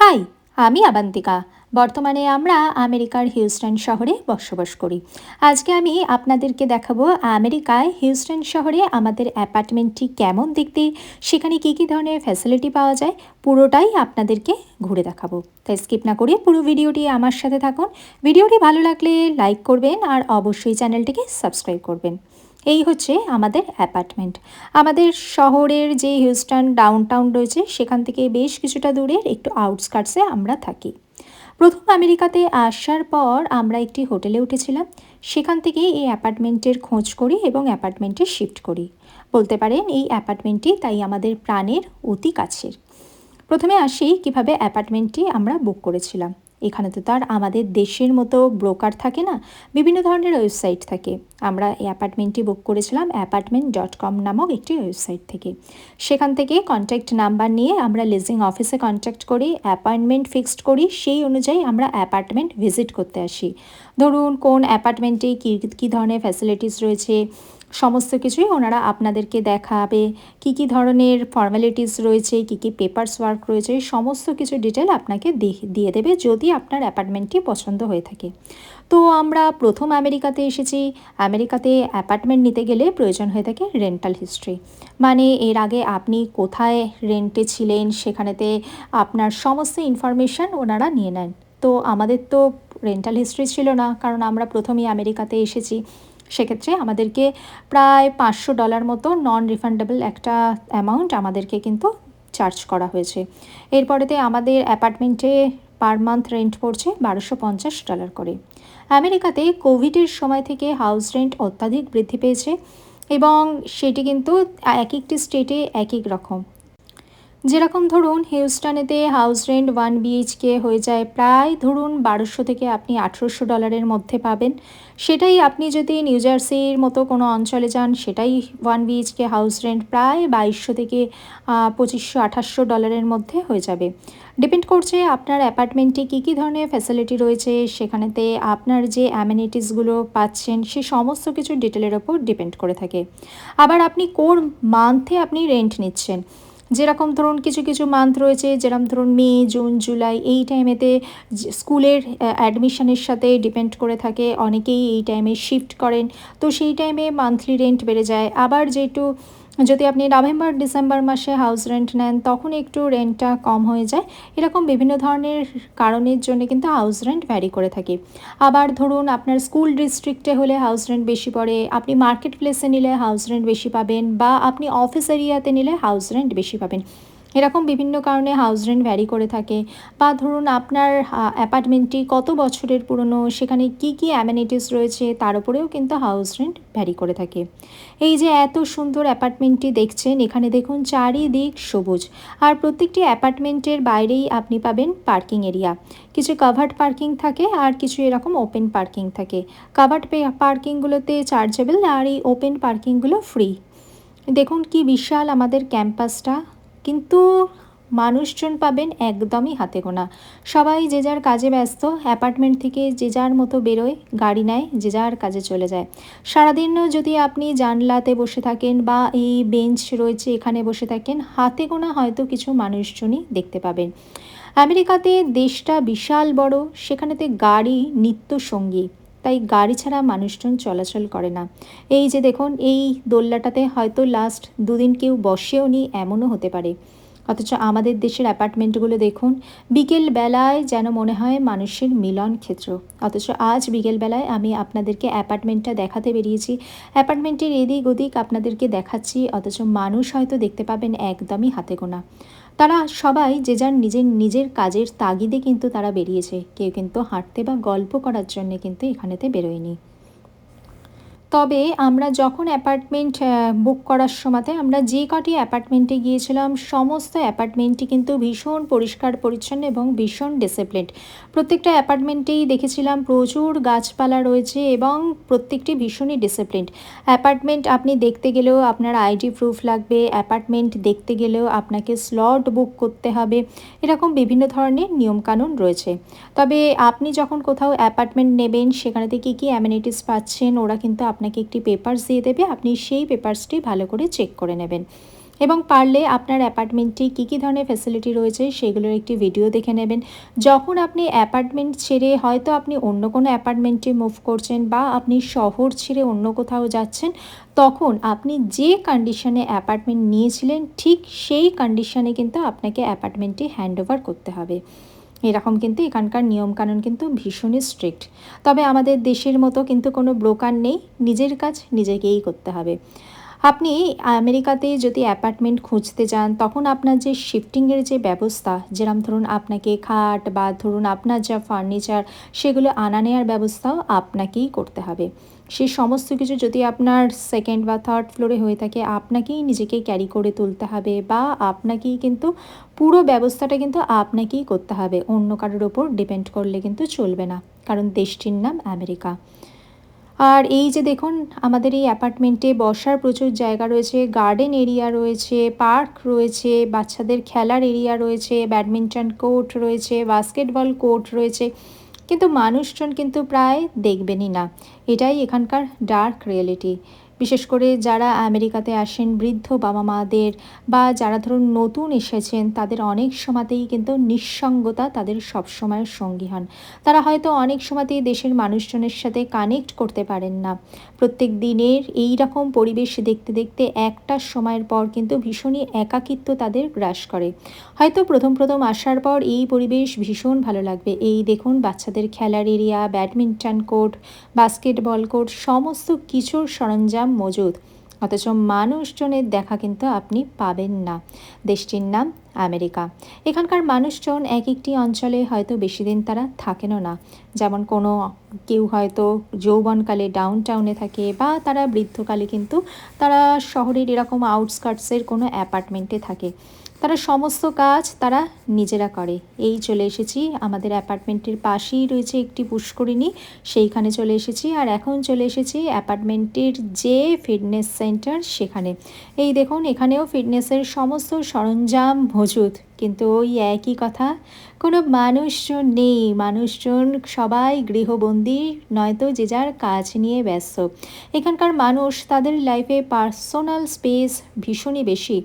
High, আমি আবান্তিকা। বর্তমানে আমরা আমেরিকার হিউস্টন শহরে বসবাস করি। আজকে আমি আপনাদেরকে দেখাবো আমেরিকায় হিউস্টন শহরে আমাদের অ্যাপার্টমেন্টটি কেমন দেখতে, সেখানে কী কী ধরনের ফ্যাসিলিটি পাওয়া যায়, পুরোটাই আপনাদেরকে ঘুরে দেখাবো। তাই স্কিপ না করে পুরো ভিডিওটি আমার সাথে থাকুন। ভিডিওটি ভালো লাগলে লাইক করবেন আর অবশ্যই চ্যানেলটিকে সাবস্ক্রাইব করবেন। এই হচ্ছে আমাদের অ্যাপার্টমেন্ট। আমাদের শহরের যে হিউস্টন ডাউনটাউন রয়েছে, সেখান থেকে বেশ কিছুটা দূরের একটু আউটস্কার্টসে আমরা থাকি। প্রথম আমেরিকাতে আসার পর আমরা একটি হোটেলে উঠেছিলাম। সেখান থেকে এই অ্যাপার্টমেন্টের খোঁজ করি এবং অ্যাপার্টমেন্টে শিফট করি। বলতে পারেন, এই অ্যাপার্টমেন্টটি তাই আমাদের প্রাণের অতি কাছের। প্রথমে আসি কীভাবে অ্যাপার্টমেন্টটি আমরা বুক করেছিলাম। এখানে তো তার আমাদের দেশের মতো ব্রোকার থাকে না, বিভিন্ন ধরনের ওয়েবসাইট থাকে। আমরা এই অ্যাপার্টমেন্টটি বুক করেছিলাম অ্যাপার্টমেন্ট ডট কম নামক একটি ওয়েবসাইট থেকে। সেখান থেকে কন্ট্যাক্ট নাম্বার নিয়ে আমরা লিজিং অফিসে কন্ট্যাক্ট করি অ্যাপয়েন্টমেন্ট ফিক্সড করি, সেই অনুযায়ী আমরা অ্যাপার্টমেন্ট ভিজিট করতে আসি। ধরুন কোন অ্যাপার্টমেন্টে কী কী ধরনের ফ্যাসিলিটিস রয়েছে সমস্ত কিছুই ওনারা আপনাদেরকে দেখাবে। কি কি ধরনের ফর্মালিটিস রয়েছে, কি কি পেপার্স ওয়ার্ক রয়েছে সমস্ত কিছু ডিটেল আপনাকে দিয়ে দেবে যদি আপনার অ্যাপার্টমেন্টটি পছন্দ হয়ে থাকে। তো আমরা প্রথম আমেরিকাতে এসেছি। আমেরিকাতে অ্যাপার্টমেন্ট নিতে গেলে প্রয়োজন হয়ে থাকে রেন্টাল হিস্ট্রি মানে এর আগে আপনি কোথায় রেন্টে ছিলেন, সেখানেতে আপনার সমস্ত ইনফরমেশান ওনারা নিয়ে নেন। তো আমাদের তো রেন্টাল হিস্ট্রি ছিল না, কারণ আমরা প্রথমেই আমেরিকাতে এসেছি। সেক্ষেত্রে আমাদেরকে প্রায় পাঁচশো ডলার মতো নন রিফান্ডেবল একটা অ্যামাউন্ট আমাদেরকে কিন্তু চার্জ করা হয়েছে। এরপরেতে আমাদের অ্যাপার্টমেন্টে পার মান্থ রেন্ট পড়ছে বারোশো পঞ্চাশ ডলার করে। আমেরিকাতে কোভিডের সময় থেকে হাউস রেন্ট অত্যাধিক বৃদ্ধি পেয়েছে এবং সেটি কিন্তু এক একটি স্টেটে এক এক রকম। যেরকম ধরুন, হিউস্টনেতে হাউস রেন্ট ওয়ান বিএইচকে হয়ে যায় প্রায় ধরুন বারোশো থেকে আপনি আঠেরোশো ডলারের মধ্যে পাবেন। সেটাই আপনি যদি নিউ জার্সির মতো কোনো অঞ্চলে যান, সেটাই ওয়ান বিএইচকে হাউস রেন্ট প্রায় বাইশশো থেকে পঁচিশশো, আঠাশশো ডলারের মধ্যে হয়ে যাবে। ডিপেন্ড করছে আপনার অ্যাপার্টমেন্টে কী কী ধরনের ফ্যাসিলিটি রয়েছে, সেখানেতে আপনার যে অ্যামিনিটিসগুলো পাচ্ছেন, সে সমস্ত কিছু ডিটেলের ওপর ডিপেন্ড করে থাকে। আবার আপনি কোন মান্থে আপনি রেন্ট নিচ্ছেন যেরকম ধরুন কিছু কিছু মান্থ রয়েছে, যেরকম ধরুন মে, জুন, জুলাই, এই টাইমেতে স্কুলের অ্যাডমিশনের সাথে ডিপেন্ড করে থাকে। অনেকেই এই টাইমে শিফট করেন। তো সেই টাইমে মান্থলি রেন্ট বেড়ে যায়। আবার যেটু যদি আপনি নভেম্বর, ডিসেম্বর মাসে হাউস রেন্ট নেন, তখন একটু রেন্টটা কম হয়ে যায়। এরকম বিভিন্ন ধরনের কারণের জন্য কিন্তু হাউস রেন্ট ভ্যারি করে থাকে। আবার ধরুন, আপনার স্কুল ডিস্ট্রিক্টে হলে হাউস রেন্ট বেশি পড়ে, আপনি মার্কেট প্লেসে নিলে হাউস রেন্ট বেশি পাবেন, বা আপনি অফিস এরিয়াতে নিলে হাউস রেন্ট বেশি পাবেন। এরকম বিভিন্ন কারণে হাউস রেন্ট ভ্যারি করে থাকে। বা ধরুন আপনার অ্যাপার্টমেন্টটি কত বছরের পুরনো, সেখানে কি কি অ্যামেনিটিস রয়েছে, তার উপরেও কিন্তু হাউস রেন্ট ভ্যারি করে থাকে। এই যে এত সুন্দর অ্যাপার্টমেন্টটি দেখছেন, এখানে দেখুন চারিদিক সবুজ। আর প্রত্যেকটি অ্যাপার্টমেন্টের বাইরেই আপনি পাবেন পার্কিং এরিয়া কিছু কাভার্ড পার্কিং থাকে, আর কিছু এরকম ওপেন পার্কিং থাকে। কাভার্ড পার্কিংগুলোতে চার্জেবল আর এই ওপেন পার্কিংগুলো ফ্রি দেখুন কি বিশাল আমাদের ক্যাম্পাসটা কিন্তু মানুষজন পাবেন একদমই হাতে গোনা। সবাই যে যার কাজে ব্যস্ত, অ্যাপার্টমেন্ট থেকে যে যার মতো বেরোয়, গাড়ি নেয়, যে যার কাজে চলে যায়। সারাদিনও যদি আপনি জানলাতে বসে থাকেন বা এই বেঞ্চ রয়েছে এখানে বসে থাকেন, হাতে গোনা হয়তো কিছু মানুষজনই দেখতে পাবেন। আমেরিকাতে দেশটা বিশাল বড়, সেখানেতে গাড়ি, নিত্য সঙ্গী তাই গাড়ি ছাড়া মানুষজন চলাচল করে না। এই যে দেখুন, এই দোল্লাটাতে হয়তো লাস্ট দুদিন কেউ বসেও নি, এমনও হতে পারে। অথচ আমাদের দেশের অ্যাপার্টমেন্টগুলো দেখুন, বিকেল বেলায় যেন মনে হয় মানুষের মিলন ক্ষেত্র। অথচ আজ বিকেল বেলায় আমি আপনাদেরকে অ্যাপার্টমেন্টটা দেখাতে বেরিয়েছি। অ্যাপার্টমেন্টের এদিক ওদিক আপনাদেরকে দেখাচ্ছি, অথচ মানুষ হয়তো দেখতে পাবেন একদমই হাতে গোনা। তারা সবাই যে যার নিজের নিজের কাজের তাগিদে কিন্তু তারা বেরিয়েছে। কেউ কিন্তু হাঁটতে বা গল্প করার জন্যে কিন্তু এখানেতে বেরোয়নি। তবে আমরা যখন অ্যাপার্টমেন্ট বুক করার সময়তে আমরা যে কটি অ্যাপার্টমেন্টে গিয়েছিলাম, সমস্ত অ্যাপার্টমেন্টটি কিন্তু ভীষণ পরিষ্কার, পরিচ্ছন্ন এবং ভীষণ ডিসিপ্লিনড প্রত্যেকটা অ্যাপার্টমেন্টেই দেখেছিলাম প্রচুর গাছপালা রয়েছে এবং প্রত্যেকটি ভীষণই ডিসিপ্লিনড অ্যাপার্টমেন্ট আপনি দেখতে গেলেও আপনার আইডি প্রুফ লাগবে, অ্যাপার্টমেন্ট দেখতে গেলেও আপনাকে স্লট বুক করতে হবে, এরকম বিভিন্ন ধরনের নিয়মকানুন রয়েছে। তবে আপনি যখন কোথাও অ্যাপার্টমেন্ট নেবেন সেখানেতে কী কী অ্যামিনিটিস পাচ্ছেন, ওরা কিন্তু আপনাকে একটি পেপার্স দিয়ে দেবে, আপনি সেই পেপার্সটি ভালো করে চেক করে নেবেন। এবং পারলে আপনার অ্যাপার্টমেন্টে কী কী ধরনের ফ্যাসিলিটি রয়েছে সেগুলোর একটি ভিডিও দেখে নেবেন। যখন আপনি অ্যাপার্টমেন্ট ছেড়ে হয়তো আপনি অন্য কোনো অ্যাপার্টমেন্টে মুভ করছেন বা আপনি শহর ছেড়ে অন্য কোথাও যাচ্ছেন, তখন আপনি যে কন্ডিশনে অ্যাপার্টমেন্ট নিয়েছিলেন, ঠিক সেই কন্ডিশনে কিন্তু আপনাকে অ্যাপার্টমেন্টটি হ্যান্ড ওভার করতে হবে। এরকম কিন্তু এখানকার নিয়মকানুন কিন্তু ভীষণই স্ট্রিক্ট তবে আমাদের দেশের মতো কিন্তু কোনো ব্রোকার নেই, নিজের কাজ নিজেকেই করতে হবে। আপনি আমেরিকাতে যদি অ্যাপার্টমেন্ট খুঁজতে যান, তখন আপনার যে শিফটিংয়ের যে ব্যবস্থা, যেরম ধরুন আপনাকে খাট বা ধরুন আপনার যা ফার্নিচার, সেগুলো আনা নেওয়ার ব্যবস্থাও আপনাকেই করতে হবে। সেই সমস্ত কিছু যদি আপনার সেকেন্ড বা থার্ড ফ্লোরে হয়ে থাকে, আপনাকেই নিজেকে ক্যারি করে তুলতে হবে বা আপনাকেই কিন্তু পুরো ব্যবস্থাটা কিন্তু আপনাকেই করতে হবে। অন্য কারোর ওপর ডিপেন্ড করলে কিন্তু চলবে না, কারণ দেশটির নাম আমেরিকা। আর এই যে দেখুন, আমাদের এই অ্যাপার্টমেন্টে বসার প্রচুর জায়গা রয়েছে গার্ডেন এরিয়া রয়েছে পার্ক রয়েছে, বাচ্চাদের খেলার এরিয়া রয়েছে ব্যাডমিন্টন কোর্ট রয়েছে বাস্কেটবল কোর্ট রয়েছে। কিন্তু মানুষজন কিন্তু প্রায় দেখবেনই না। এটাই এখানকার ডার্ক রিয়েলিটি বিশেষ করে যারা আমেরিকাতে আসেন বৃদ্ধ বাবা মাদের বা যারা ধরুন নতুন এসেছেন, তাদের অনেক সময়তেই কিন্তু নিঃসঙ্গতা তাদের সবসময়ের সঙ্গী হন। তারা হয়তো অনেক সময়তেই দেশের মানুষজনের সাথে কানেক্ট করতে পারেন না। প্রত্যেক দিনের এই রকম পরিবেশ দেখতে দেখতে একটা সময়ের পর কিন্তু ভীষণই একাকিত্ব তাদের গ্রাস করে। হয়তো প্রথম প্রথম আসার পর এই পরিবেশ ভীষণ ভালো লাগবে। এই দেখুন বাচ্চাদের খেলার area badminton court basketball court সমস্ত কিছুর সরঞ্জাম মজুদ। অথচ মানুষজনের দেখা কিন্তু আপনি পাবেন না। দেশটির নাম আমেরিকা। এখানকার মানুষজন এক একটি অঞ্চলে হয়তো বেশি দিন তারা থাকেনও না। যেমন কোনো কেউ হয়তো যৌবনকালে ডাউন টাউনে থাকে বা তারা বৃদ্ধকালে কিন্তু তারা শহরের এরকম আউটস্কার্টসের কোনো অ্যাপার্টমেন্টে থাকে। তারা সমস্ত কাজ তারা নিজেরা করে। এই চলে এসেছি, আমাদের অ্যাপার্টমেন্টের পাশেই রয়েছে একটি পুষ্করিণী, সেইখানে চলে এসেছি আর এখন চলে এসেছি অ্যাপার্টমেন্টের যে ফিটনেস সেন্টার সেখানে। এই দেখুন, এখানেও ফিটনেসের সমস্ত সরঞ্জাম মজুদ। কিন্তু ওই একই কথা, কোনো মানুষজন নেই, মানুষজন সবাই গৃহবন্দী, নয়তো যে যার কাজ নিয়ে ব্যস্ত। এখানকার মানুষ তাদের লাইফে পার্সোনাল স্পেস ভীষণই বেশি।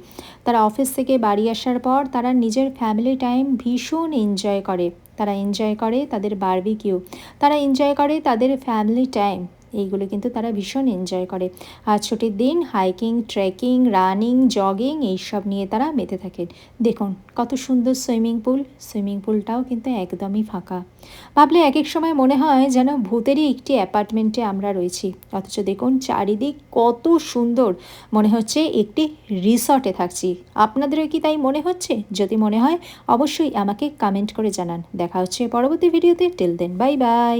তারা অফিস থেকে বাড়ি আসার পর তারা নিজের ফ্যামিলি টাইম ভীষণ এনজয় করে। তারা এনজয় করে তাদের বার্বিকিউ তারা এনজয় করে তাদের ফ্যামিলি টাইম এইগুলো কিন্তু তারা ভীষণ এনজয় করে। আর ছুটির দিন হাইকিং ট্রেকিং রানিং জগিং এইসব নিয়ে তারা মেতে থাকেন। দেখুন কত সুন্দর সুইমিং পুল সুইমিং পুলটাও কিন্তু একদমই ফাঁকা। ভাবলে এক এক সময় মনে হয় যেন ভূতেরই একটি অ্যাপার্টমেন্টে আমরা রয়েছি। অথচ দেখুন চারিদিক কত সুন্দর। মনে হচ্ছে একটি রিসর্টে থাকছি। আপনাদেরও কি তাই মনে হচ্ছে? যদি মনে হয় অবশ্যই আমাকে কমেন্ট করে জানান। দেখা হচ্ছে পরবর্তী ভিডিওতে টেল দেন বাই বাই